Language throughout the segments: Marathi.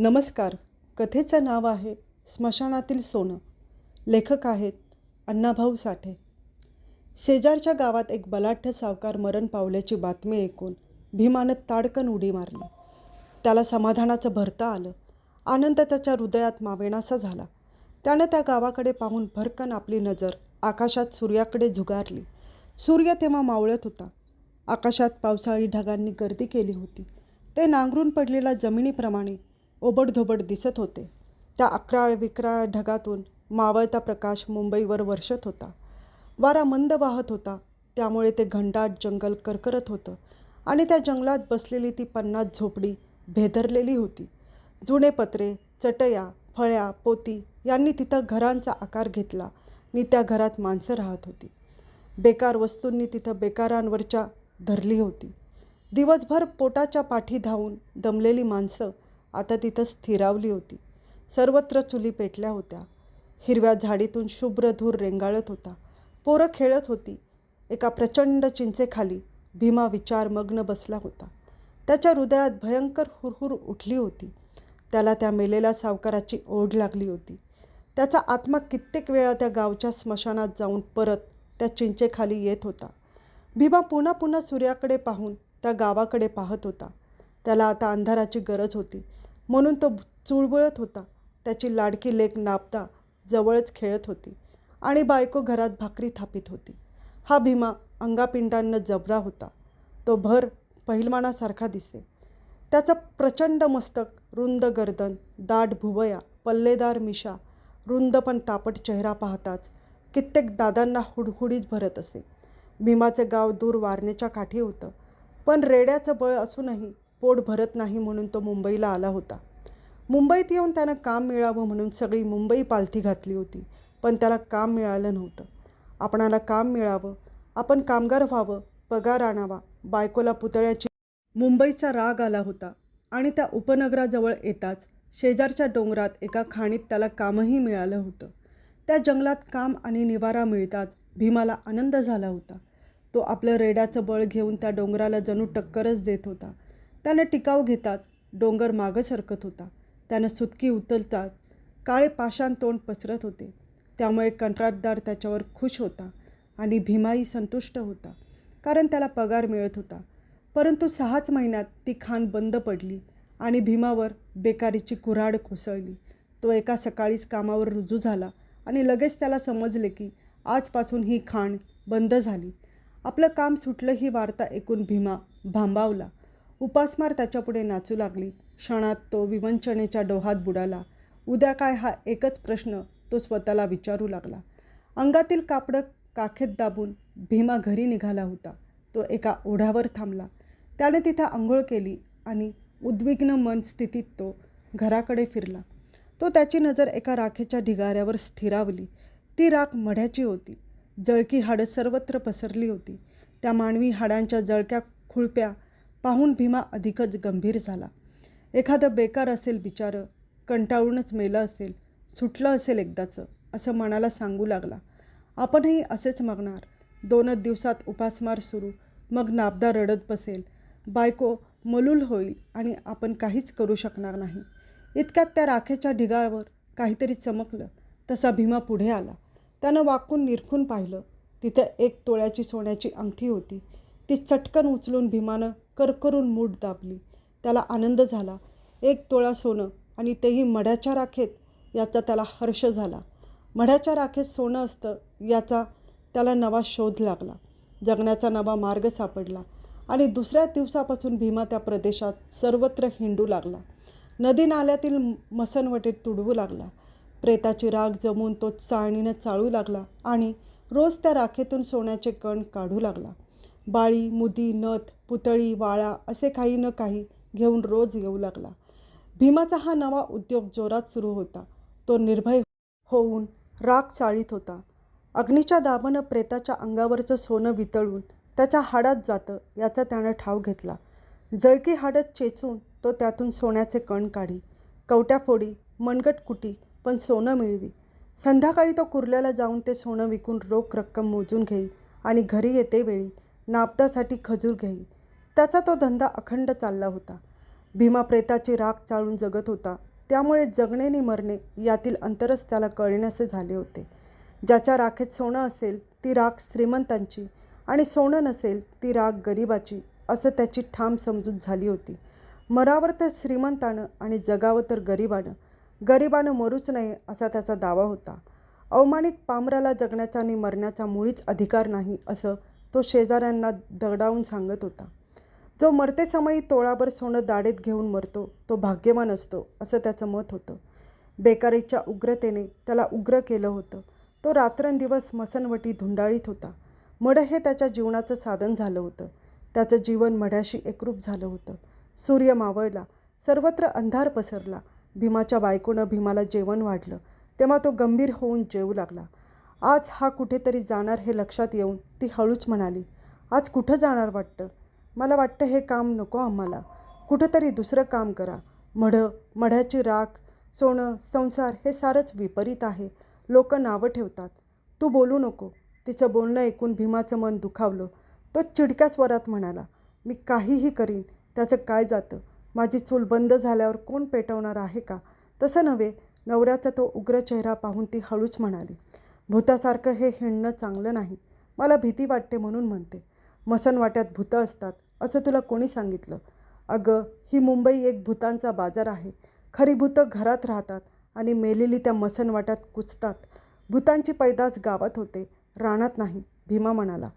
नमस्कार. कथेचं नाव आहे स्मशानातील सोनं. लेखक आहेत अण्णाभाऊ साठे. शेजारच्या गावात एक बलाढ्य सावकार मरण पावल्याची बातमी ऐकून भीमानं ताडकन उडी मारली. त्याला समाधानाचं भरतं आलं. आनंद त्याच्या हृदयात मावेनासा झाला. त्यानं त्या गावाकडे पाहून भरकन आपली नजर आकाशात सूर्याकडे झुगारली. सूर्य तेव्हा मावळत होता. आकाशात पावसाळी ढगांनी गर्दी केली होती. ते नांगरून पडलेल्या जमिनीप्रमाणे ओबडधोबड दिसत होते. त्या अकराळ विक्राळ ढगातून मावळता प्रकाश मुंबईवर वर्षत होता. वारा मंद वाहत होता. त्यामुळे ते घंटाट जंगल करकरत होतं आणि त्या जंगलात बसलेली ती पन्नास झोपडी भेदरलेली होती. जुने पत्रे चटया फळ्या पोती यांनी तिथं घरांचा आकार घेतला. आणि त्या घरात माणसं राहत होती. बेकार वस्तूंनी तिथं बेकारांवरच्या धरली होती. दिवसभर पोटाच्या पाठी धावून दमलेली माणसं आता तिथं स्थिरावली होती. सर्वत्र चुली पेटल्या होत्या. हिरव्या झाडीतून शुभ्र धूर रेंगाळत होता. पोरं खेळत होती. एका प्रचंड चिंचेखाली भीमा विचारमग्न बसला होता. त्याच्या हृदयात भयंकर हुरहुर उठली होती. त्याला त्या मेलेल्या सावकाराची ओढ लागली होती. त्याचा आत्मा कित्येक वेळा त्या गावच्या स्मशानात जाऊन परत त्या चिंचेखाली येत होता. भीमा पुन्हा पुन्हा सूर्याकडे पाहून त्या गावाकडे पाहत होता. त्याला आता अंधाराची गरज होती. म्हणून तो चुळबुळत होता. त्याची लाडकी लेक नापता जवळच खेळत होती आणि बायको घरात भाकरी थापीत होती. हा भीमा अंगापिंडांना जबरा होता. तो भर पहिलमानासारखा दिसे. त्याचं प्रचंड मस्तक रुंद गर्दन दाट भुवया पल्लेदार मिशा रुंद पण तापट चेहरा पाहताच कित्येक दादांना हुडहुडीत भरत असे. भीमाचे गाव दूर वारणेच्या काठी होतं. पण रेड्याचं बळ असूनही पोट भरत नाही म्हणून तो मुंबईला आला होता. मुंबईत येऊन त्यानं काम मिळावं म्हणून सगळी मुंबई पालथी घातली होती पण त्याला काम मिळालं नव्हतं. आपणाला काम मिळावं आपण कामगार व्हावं पगार आणावा बायकोला पुतळ्याची मुंबईचा राग आला होता आणि त्या उपनगराजवळ येताच शेजारच्या डोंगरात एका खाणीत त्याला कामही मिळालं होतं. त्या जंगलात काम आणि निवारा मिळताच भीमाला आनंद झाला होता. तो आपलं रेड्याचं बळ घेऊन त्या डोंगराला जणू टक्करच देत होता. त्यानं टिकाव घेताच डोंगर मागं सरकत होता. त्यानं सुतकी उतलताच काळे पाषाण तोंड पसरत होते. त्यामुळे कंत्राटदार त्याच्यावर खुश होता आणि भीमाही संतुष्ट होता कारण त्याला पगार मिळत होता. परंतु सहाच महिन्यात ती खाण बंद पडली आणि भीमावर बेकारीची कुऱ्हाड कोसळली. तो एका सकाळीच कामावर रुजू झाला आणि लगेच त्याला समजले की आजपासून ही खाण बंद झाली. आपलं काम सुटलं ही वार्ता ऐकून भीमा भांबावला. उपासमार त्याच्यापुढे नाचू लागली. क्षणात तो विवंचनेच्या डोहात बुडाला. उद्या काय हा एकच प्रश्न तो स्वतःला विचारू लागला. अंगातील कापडं काखेत दाबून भीमा घरी निघाला होता. तो एका ओढ्यावर थांबला. त्याने तिथं आंघोळ केली आणि उद्विग्न मन स्थितीत तो घराकडे फिरला. तो त्याची नजर एका राखेच्या ढिगाऱ्यावर स्थिरावली. ती राख मढ्याची होती. जळकी हाडं सर्वत्र पसरली होती. त्या मानवी हाडांच्या जळक्या खुळप्या पाहून भीमा अधिकच गंभीर झाला. एखादं बेकार असेल बिचारं कंटाळूनच मेलं असेल सुटलं असेल एकदाचं असं मनाला सांगू लागला. आपणही असेच मागणार. दोनच दिवसात उपासमार सुरू. मग नाबदा रडत बसेल. बायको मलूल होईल आणि आपण काहीच करू शकणार नाही. इतक्यात त्या राखेच्या ढिगावर काहीतरी चमकलं. तसा भीमा पुढे आला. त्यानं वाकून निरखून पाहिलं. तिथं एक तोळ्याची सोन्याची अंगठी होती. ती चटकन उचलून भीमानं करकरून मूठ दाबली. त्याला आनंद झाला. एक तोळा सोनं आणि तेही मढ्याच्या राखेत याचा त्याला हर्ष झाला. मढ्याच्या राखेत सोनं असतं याचा त्याला नवा शोध लागला. जगण्याचा नवा मार्ग सापडला आणि दुसऱ्या दिवसापासून भीमा त्या प्रदेशात सर्वत्र हिंडू लागला. नदी नाल्यातील मसनवटीत तुडवू लागला. प्रेताची राग जमून तो चाळणीनं चाळू लागला आणि रोज त्या राखेतून सोन्याचे कण काढू लागला. बाळी मुदी नथ पुतळी वाळा असे काही न काही घेऊन रोज येऊ लागला. भीमाचा हा नवा उद्योग जोरात सुरू होता. तो निर्भय होऊन राग चाळीत होता. अग्नीच्या दाबानं प्रेताच्या अंगावरचं सोनं वितळून त्याच्या हाडात जातं याचा त्यानं ठाव घेतला. जळकी हाडत चेचून तो त्यातून सोन्याचे कण काढी. कवट्या फोडी मनगट कुटी पण सोनं मिळवी. संध्याकाळी तो कुर्ल्याला जाऊन ते सोनं विकून रोख रक्कम मोजून घेई आणि घरी येते वेळी नापदासाठी खजूर घेई त्याचा तो धंदा अखंड चालला होता. भीमा प्रेताची राख चाळून जगत होता. त्यामुळे जगणे नि मरणे यातील अंतरच त्याला कळण्यासे झाले होते. ज्याच्या राखेत सोनं असेल ती राख श्रीमंतांची आणि सोनं नसेल ती राख गरिबाची असं त्याची ठाम समजूत झाली होती. मरावर तर श्रीमंतानं आणि जगावं तर गरिबानं. गरिबानं मरूच नये असा त्याचा दावा होता. अवमानित पामराला जगण्याचा आणि मरण्याचा मुळीच अधिकार नाही असं तो शेजाऱ्यांना दगडावून सांगत होता. जो मरतेसमयी तोळाभर सोनं दाढेत घेऊन मरतो तो भाग्यवान असतो असं त्याचं मत होतं. बेकारीच्या उग्रतेने त्याला उग्र केलं होतं. तो रात्रंदिवस मसनवटी धुंडाळीत होता. मढ हे त्याच्या जीवनाचं साधन झालं होतं. त्याचं जीवन मढ्याशी एकरूप झालं होतं. सूर्य मावळला सर्वत्र अंधार पसरला. भीमाच्या बायकोनं भीमाला जेवण वाढलं. तेव्हा तो गंभीर होऊन जेवू लागला. आज हा कुठेतरी जाणार हे लक्षात येऊन ती हळूच म्हणाली आज कुठं जाणार वाटतं? मला वाटतं हे काम नको आम्हाला. कुठंतरी दुसरं काम करा. मढं मढ्याची राख सोनं संसार हे सारंच विपरीत आहे. लोक नावं ठेवतात. तू बोलू नको. तिचं बोलणं ऐकून भीमाचं मन दुखावलं. तो चिडक्या स्वरात म्हणाला मी काहीही करीन त्याचं काय जातं? माझी चूल बंद झाल्यावर कोण पेटवणार आहे का? तसं नव्हे. नवऱ्याचा तो उग्र चेहरा पाहून ती हळूच म्हणाली भूतासारखं हे हिंडणं चांगलं नाही. मला भीती वाटते म्हणून म्हणते. मसनवाट्यात भूतं असतात असं तुला कोणी सांगितलं? अगं ही मुंबई एक भूतांचा बाजार आहे. खरी भूतं घरात राहतात आणि मेलेली त्या मसनवाट्यात कुचतात भूतांची पैदास गावात होते रानात नाही भीमा म्हणाला.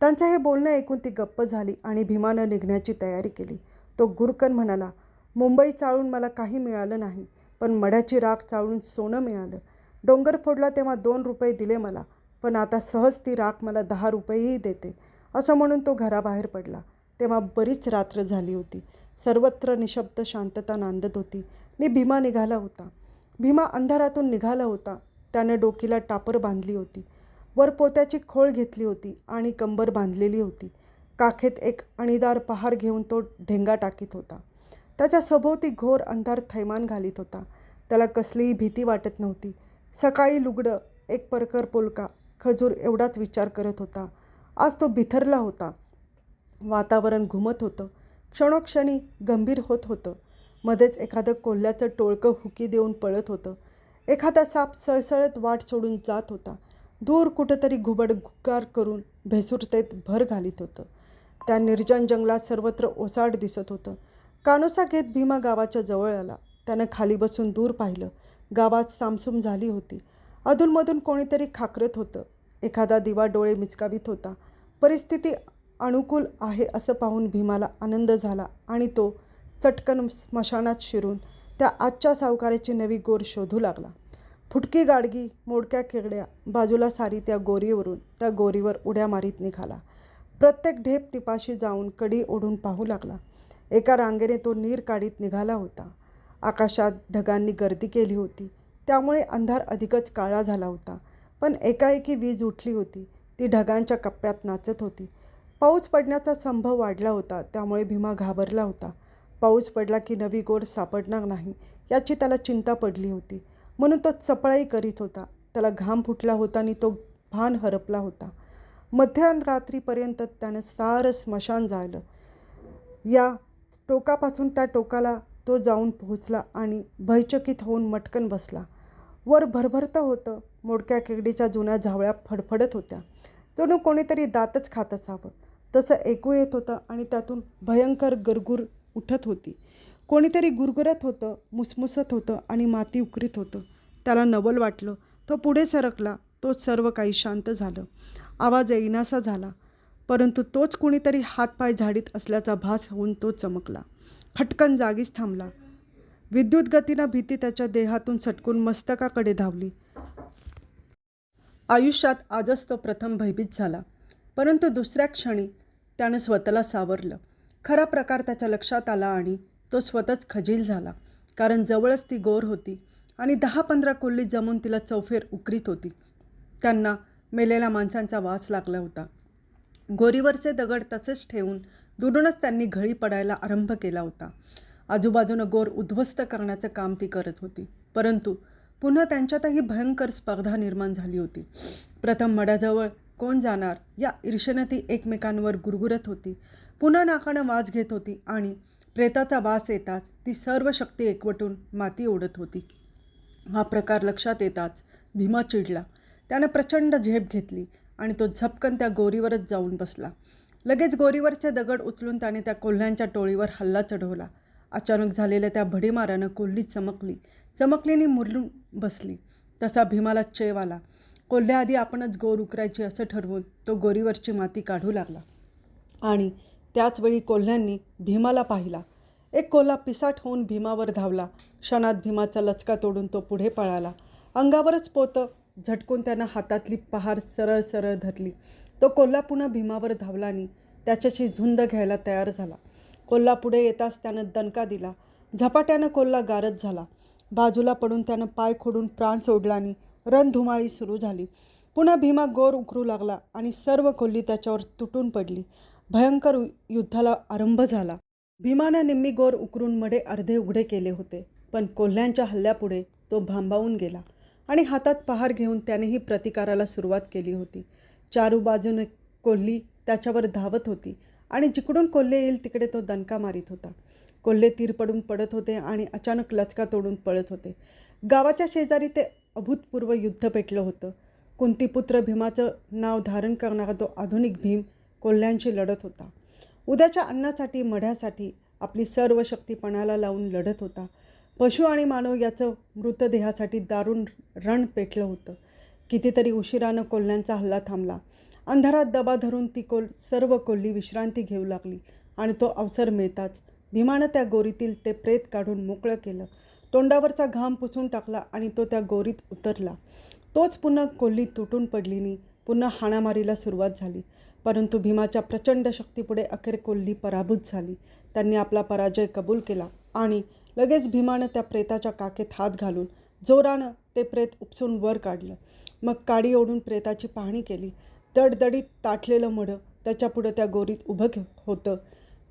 त्यांचं हे बोलणं ऐकून ती गप्प झाली आणि भीमानं निघण्याची तयारी केली. तो गुरकन म्हणाला मुंबई चाळून मला काही मिळालं नाही पण मढ्याची राख चाळून सोनं मिळालं. डोंगर फोडला तेव्हा दोन रुपये दिले मला. पण आता सहज ती राख मला दहा रुपयेही देते. असं म्हणून तो घराबाहेर पडला. तेव्हा बरीच रात्र झाली होती. सर्वत्र निशब्द शांतता नांदत होती. नि भीमा निघाला होता. भीमा अंधारातून निघाला होता. त्याने डोकीला टापर बांधली होती. वर पोत्याची खोळ घेतली होती आणि कंबर बांधलेली होती. काखेत एक अणीदार पहार घेऊन तो ढेंगा टाकीत होता. त्याच्या सभोवती घोर अंधार थैमान घालीत होता. त्याला कसलीही भीती वाटत नव्हती. सकाळी लुगडं एक परकर पोलका खजूर एवढाच विचार करत होता. आज तो बिथरला होता. वातावरण घुमत होतं. क्षणोक्षणी गंभीर होत होतं. मध्येच एखादं कोल्ह्याचं टोळकं हुकी देऊन पळत होतं. एखादा साप सळसळत वाट सोडून जात होता. दूर कुठंतरी घुबड गुक्कार करून भेसुरतेत भर घालीत होतं. त्या निर्जन जंगलात सर्वत्र ओसाड दिसत होतं. कानोसा घेत भीमा गावाच्या जवळ आला. त्यानं खाली बसून दूर पाहिलं. गावात सामसूम झाली होती. अधूनमधून कोणीतरी खाकरत होतं. एखादा दिवा डोळे मिचकावीत होता. परिस्थिती अनुकूल आहे असं पाहून भीमाला आनंद झाला आणि तो चटकन स्मशानात शिरून त्या आजच्या सावकाराची नवी गोर शोधू लागला. फुटकी गाडगी मोडक्या केगड्या बाजूला सारी त्या गोरीवरून त्या गोरीवर उड्या मारीत निघाला. प्रत्येक ढेप टिपाशी जाऊन कडी ओढून पाहू लागला. एका रांगेने तो नीर काढीत निघाला होता. आकाशात ढगांनी गर्दी केली होती. त्यामुळे अंधार अधिकच काळा झाला होता. पण एकाएकी वीज उठली होती. ती ढगांच्या कप्प्यात नाचत होती. पाऊस पडण्याचा संभव वाढला होता. त्यामुळे भीमा घाबरला होता. पाऊस पडला की नवी गोर सापडणार नाही याची त्याला चिंता पडली होती. म्हणून तो चपळाई करीत होता. त्याला घाम फुटला होता आणि तो भान हरपला होता. मध्यरात्रीपर्यंत त्यानं सारं स्मशान झालं. या टोकापासून त्या टोकाला तो जाऊन पोहोचला आणि भयचकित होऊन मटकन बसला. वर भरभरतं होतं. मोडक्या केकडीच्या जुन्या झावळ्या फडफडत होत्या. जणू कोणीतरी दातच खात असावं. तसं ऐकू येत होतं आणि त्यातून भयंकर गरगुर उठत होती. कोणीतरी गुरगुरत होतं मुसमुसत होतं आणि माती उकरीत होतं. त्याला नवल वाटलं. तो पुढे सरकला. तो सर्व काही शांत झालं. आवाज येईनासा झाला. परंतु तोच कुणीतरी हातपाय झाडीत असल्याचा भास होऊन तो चमकला. खटकन जागीच थांबला. विद्युत गतीनं भीती त्याच्या देहातून सटकून मस्तकाकडे धावली. आयुष्यात आजच तो प्रथम भयभीत झाला. परंतु दुसऱ्या क्षणी त्यानं स्वतःला सावरलं. खरा प्रकार त्याच्या लक्षात आला आणि तो स्वतःच खजील झाला. कारण जवळच ती गोर होती आणि दहा पंधरा कोल्ली जमून तिला चौफेर उकरीत होती. त्यांना मेलेल्या माणसांचा वास लागला होता. गोरीवरचे दगड तसेच ठेवून दुरूनच त्यांनी घळी पडायला आरंभ केला होता. आजूबाजूनं गोर उद्ध्वस्त करण्याचं काम ती करत होती. परंतु पुन्हा त्यांच्यातही भयंकर स्पर्धा निर्माण झाली होती. प्रथम मड्याजवळ कोण जाणार या ईर्षेनं ती एकमेकांवर गुरगुरत होती. पुन्हा नाकानं वाज घेत होती आणि प्रेताचा वास येताच ती सर्व शक्ती एकवटून माती ओढत होती. हा प्रकार लक्षात येताच भीमा चिडला. त्यानं प्रचंड झेप घेतली आणि तो झपकन त्या गोरीवरच जाऊन बसला. लगेच गोरीवरचे दगड उचलून त्याने त्या कोल्ह्यांच्या टोळीवर हल्ला चढवला. अचानक झालेल्या त्या भडीमारानं कोल्ही चमकली. चमकलीने मुरलून बसली. तसा भीमाला चेव आला. कोल्ह्याआधी आपणच गोर उकरायची असं ठरवून तो गोरीवरची माती काढू लागला. आणि त्याचवेळी कोल्ह्यांनी भीमाला पाहिला. एक कोल्हा पिसाट होऊन भीमावर धावला. क्षणात भीमाचा लचका तोडून तो पुढे पळाला. अंगावरच पोतं झटकून त्यानं हातातली पहार सरळ सरळ धरली. तो कोल्हापुन्हा भीमावर धावला आणि त्याच्याशी झुंद घ्यायला तयार झाला. कोल्हा पुढे येताच त्यानं दणका दिला. झपाट्यानं कोल्हा गारद झाला. बाजूला पडून त्यानं पाय खोडून प्राण सोडला आणि रणधुमाळी सुरू झाली. पुन्हा भीमा गोर उकरू लागला आणि सर्व कोल्ही त्याच्यावर तुटून पडली. भयंकर यु- युद्धाला आरंभ झाला. भीमानं निम्मी गोर उकरून मडे अर्धे उघडे केले होते. पण कोल्ह्यांच्या हल्ल्यापुढे तो भांबावून गेला. आणि हातात पहार घेऊन त्यानेही प्रतिकाराला सुरुवात केली होती. चारू बाजूने कोल्ही त्याच्यावर धावत होती आणि जिकडून कोल्हे येईल तिकडे तो दणका मारित होता. कोल्हे तीर पडून पडत होते आणि अचानक लचका तोडून पळत होते. गावाच्या शेजारी ते अभूतपूर्व युद्ध पेटलं होतं. कुंतीपुत्र भीमाचं नाव धारण करणारा तो आधुनिक भीम कोल्ह्यांशी लढत होता. उद्याच्या अन्नासाठी मढ्यासाठी आपली सर्व शक्तीपणाला लावून लढत होता. पशु आणि मानव याचं मृतदेहासाठी दारुण रण पेटलं होतं. कितीतरी उशिरानं कोल्ह्यांचा हल्ला थांबला. अंधारात दबा धरून ती कोल सर्व कोल्ही विश्रांती घेऊ लागली आणि तो अवसर मिळताच भीमानं त्या गोरीतील ते प्रेत काढून मोकळं केलं. तोंडावरचा घाम पुसून टाकला आणि तो त्या गोरीत उतरला. तोच पुन्हा कोल्ही तुटून पडलीनी पुन्हा हाणामारीला सुरुवात झाली. परंतु भीमाच्या प्रचंड शक्तीपुढे अखेर कोल्ही पराभूत झाली. त्यांनी आपला पराजय कबूल केला आणि लगेच भीमानं त्या प्रेताच्या काकेत हात घालून जोरानं ते प्रेत उपसून वर काढलं. मग काडी ओढून प्रेताची पाहणी केली. दडदडीत ताटलेलं मढं त्याच्यापुढं त्या गोरीत उभं होतं.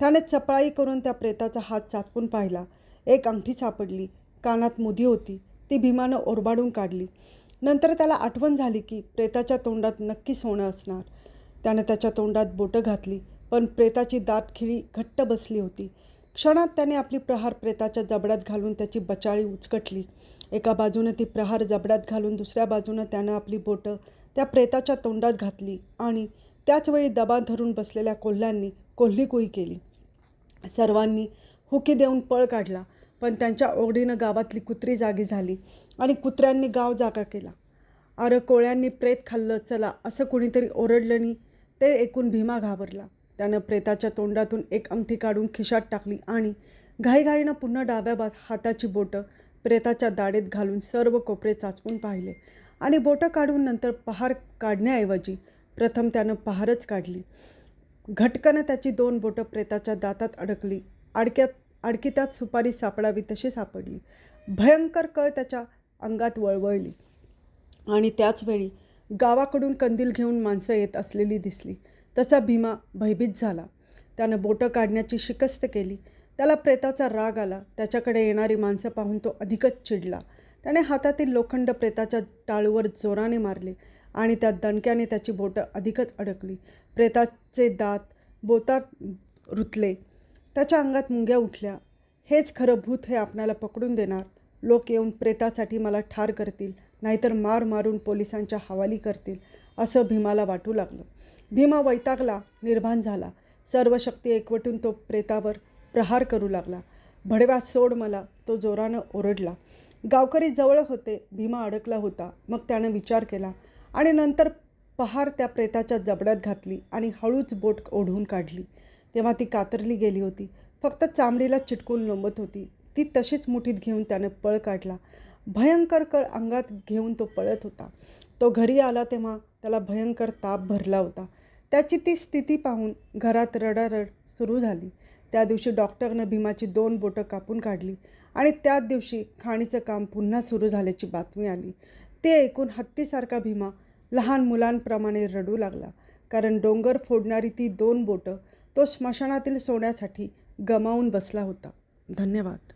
त्याने चपळाई करून त्या प्रेताचा हात चाचपून पाहिला. एक अंगठी सापडली. कानात मुदी होती. ती भीमानं ओरबाडून काढली. नंतर त्याला आठवण झाली की प्रेताच्या तोंडात नक्की सोनं असणार. त्यानं त्याच्या तोंडात बोटं घातली. पण प्रेताची दात खिळी घट्ट बसली होती. क्षणात त्याने आपली प्रहार प्रेताच्या जबड्यात घालून त्याची बचाळी उचकटली. एका बाजूनं ती प्रहार जबड्यात घालून दुसऱ्या बाजूनं त्यानं आपली बोटं त्या प्रेताच्या तोंडात घातली आणि त्याचवेळी दबा धरून बसलेल्या कोल्ह्यांनी कोल्हीकुई केली. सर्वांनी हुकी देऊन पळ काढला पण त्यांच्या ओढीनं गावातली कुत्री जागी झाली आणि कुत्र्यांनी गाव जागा केला. अरे कोळ्यांनी प्रेत खाल्लं चला असं कुणीतरी ओरडलं नाही ते ऐकून भीमा घाबरला. त्यानं प्रेताच्या तोंडातून एक अंगठी काढून खिशात टाकली आणि घाईघाईनं पुन्हा डाव्या बाज हाताची बोटं प्रेताच्या दाढेत घालून सर्व कोपरे चाचपून पाहिले आणि बोटं काढून नंतर पहार काढण्याऐवजी प्रथम त्यानं पहारच काढली. घटकनं त्याची दोन बोटं प्रेताच्या दातात अडकली. अडक्यात अडकित्यात सुपारी सापडावी तशी सापडली. भयंकर कळ त्याच्या अंगात वळवळली आणि त्याचवेळी गावाकडून कंदील घेऊन माणसं येत असलेली दिसली. तसा भीमा भयभीत झाला. त्यानं बोटं काढण्याची शिकस्त केली. त्याला प्रेताचा राग आला. त्याच्याकडे येणारी माणसं पाहून तो अधिकच चिडला. त्याने हातातील लोखंड प्रेताच्या टाळूवर जोराने मारले आणि त्या दणक्याने त्याची बोटं अधिकच अडकली. प्रेताचे दात बोतात रुतले. त्याच्या अंगात मुंग्या उठल्या. हेच खरं भूत हे आपणाला पकडून देणार. लोक येऊन प्रेतासाठी मला ठार करतील. नाहीतर मार मारून पोलिसांच्या हवाली करतील असं भीमाला वाटू लागलं. भीमा वैतागला निर्भान झाला. सर्व शक्ती एकवटून तो प्रेतावर प्रहार करू लागला. भडव्या सोड मला तो जोरानं ओरडला. गावकरी जवळ होते भीमा अडकला होता. मग त्यानं विचार केला आणि नंतर पहार त्या प्रेताच्या जबड्यात घातली आणि हळूच बोट ओढून काढली. तेव्हा ती कातरली गेली होती. फक्त चामडीला चिटकून लोंबत होती. ती तशीच मुठीत घेऊन त्यानं पळ काढला. भयंकर कळ अंगात घेऊन तो पळत होता. तो घरी आला तेव्हा त्याला भयंकर ताप भरला होता. त्याची ती स्थिती पाहून घरात रडारड सुरू झाली. त्या दिवशी डॉक्टरनं भीमाची दोन बोटं कापून काढली आणि त्याच दिवशी खाणीचं काम पुन्हा सुरू झाल्याची बातमी आली. ते ऐकून हत्तीसारखा भीमा लहान मुलांप्रमाणे रडू लागला. कारण डोंगर फोडणारी ती दोन बोटं तो स्मशानातील सोन्यासाठी गमावून बसला होता. धन्यवाद.